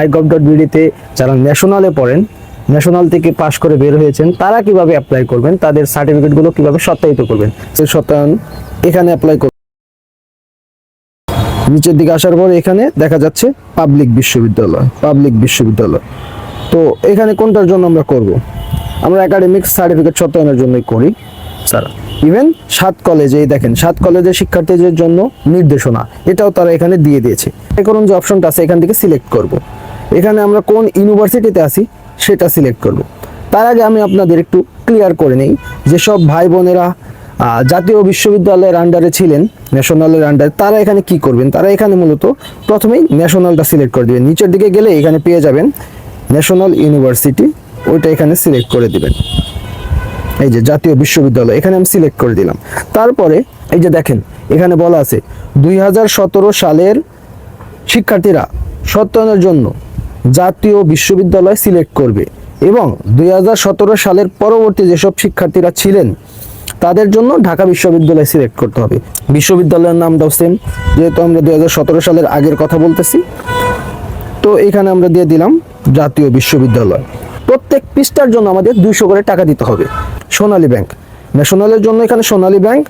আইগভ dot বিডিতে যারা ন্যাশনালে পড়েন national থেকে পাশ করে বের হয়েছেন তারা কীভাবে অ্যাপ্লাই করবেন? তাদের সার্টিফিকেটগুলো কীভাবে সত্যায়িত করবেন? সেই সত্যায়ন এখানে অ্যাপ্লাই করবেন। নিচের দিকে আসার পর এখানে দেখা যাচ্ছে পাবলিক বিশ্ববিদ্যালয় পাবলিক বিশ্ববিদ্যালয়। তো এখানে কোনটার জন্য আমরা করব? আমরা একাডেমিক সার্টিফিকেট সত্যায়নের জন্যই করি। স্যার। ইভেন সাত কলেজে এই দেখেন সাত কলেজের শিক্ষার্থীদের জন্য নির্দেশনা এটাও তারা এখানে দিয়ে দিয়েছে। করুন যে অপশনটা আছে এখান থেকে সিলেক্ট করব। এখানে আমরা কোন ইউনিভার্সিটিতে আছি সেটা সিলেক্ট করব। তার আগে আমি আপনাদের একটু ক্লিয়ার করে নেই যেসব ভাই বোনেরা জাতীয় বিশ্ববিদ্যালয়ের আন্ডারে ছিলেন ন্যাশনালের আন্ডারে তারা এখানে কি করবেন? তারা এখানে মূলত প্রথমেই ন্যাশনালটা সিলেক্ট করে দিবেন। নিচের দিকে গেলে এখানে পেয়ে যাবেন ন্যাশনাল ইউনিভার্সিটি ওইটা এখানে সিলেক্ট করে দিবেন। এই যে জাতীয় বিশ্ববিদ্যালয়, এখানে আমি সিলেক্ট করে দিলাম। তারপরে এই যে দেখেন, এখানে বলা আছে, দুই হাজার সতেরো সালের শিক্ষার্থীরা সত্যায়নের জন্য জাতীয় বিশ্ববিদ্যালয় সিলেক্ট করবে এবং দু হাজার সতেরো সালের পরবর্তী যেসব শিক্ষার্থীরা ছিলেন, তাদের জন্য ঢাকা বিশ্ববিদ্যালয় সিলেক্ট করতে হবে। বিশ্ববিদ্যালয়ের নামটাও সেম, যেহেতু আমরা দুই হাজার সতেরো সালের আগের কথা বলতেছি। তো এখানে আমরা দিয়ে দিলাম জাতীয় বিশ্ববিদ্যালয়। প্রত্যেক পৃষ্ঠার জন্য আমাদের দুইশো করে টাকা দিতে হবে। সোনালী ব্যাংক। ন্যাশনালের জন্য এখানে সোনালী ব্যাংক।